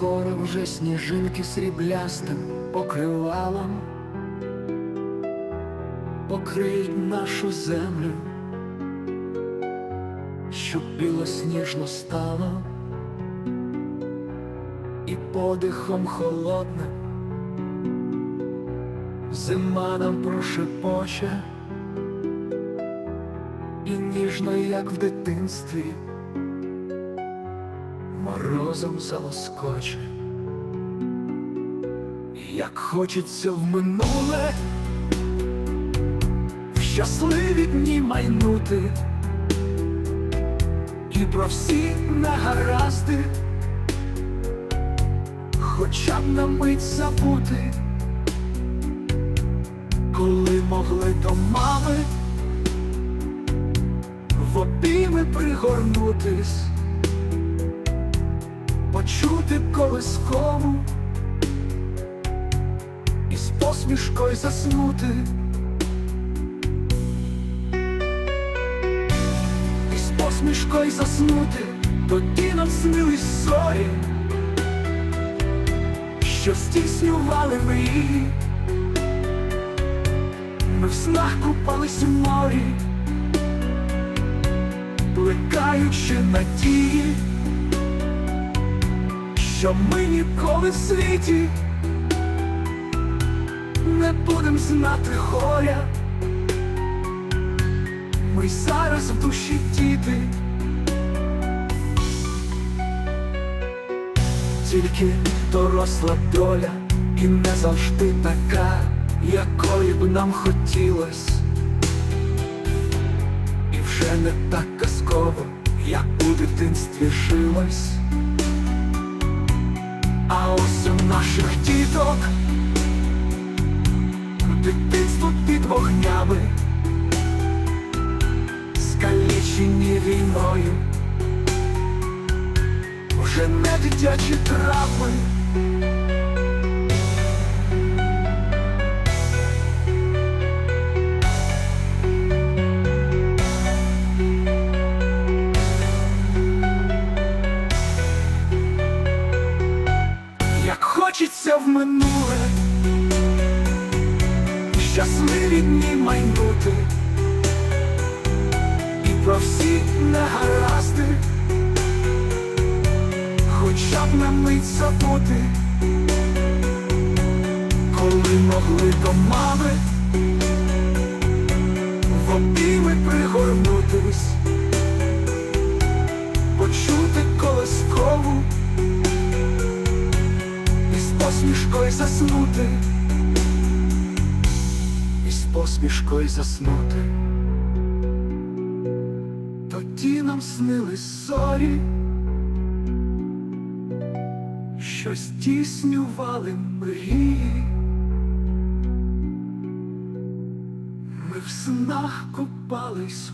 скоро вже сніжинки сріблястим покривалом покриють нашу землю, щоб білосніжно стало і подихом холодним. Зима нам прошепоче і ніжно, як в дитинстві, морозом залоскоче, як хочеться в минуле, в щасливі дні майнути, і про всі негаразди, хоча б на мить забути, коли могли до мами почути б колискову і з посмішкою заснути, і з посмішкою заснути, тоді нам снились зорі, що здійснювали мрії. Ми в снах купались у морі плекаючи надії, що ми ніколи в світі не будем знати горя. Ми зараз в душі діти, тільки доросла доля і не завжди така, якої б нам хотілось і вже не так казково, як у дитинстві жилось. Наших діток. Дитинство під вогнями, скалічені війною, вже не дитячі травми. Минуле, щасливі дні майнути, і про всі негаразди, хоча б на мить забути, коли могли до мами. В обійми пригорнутись, посмішкою заснути, і з посмішкою заснути. Тоді нам снились зорі, що здійснювали мрії. Ми в снах купались.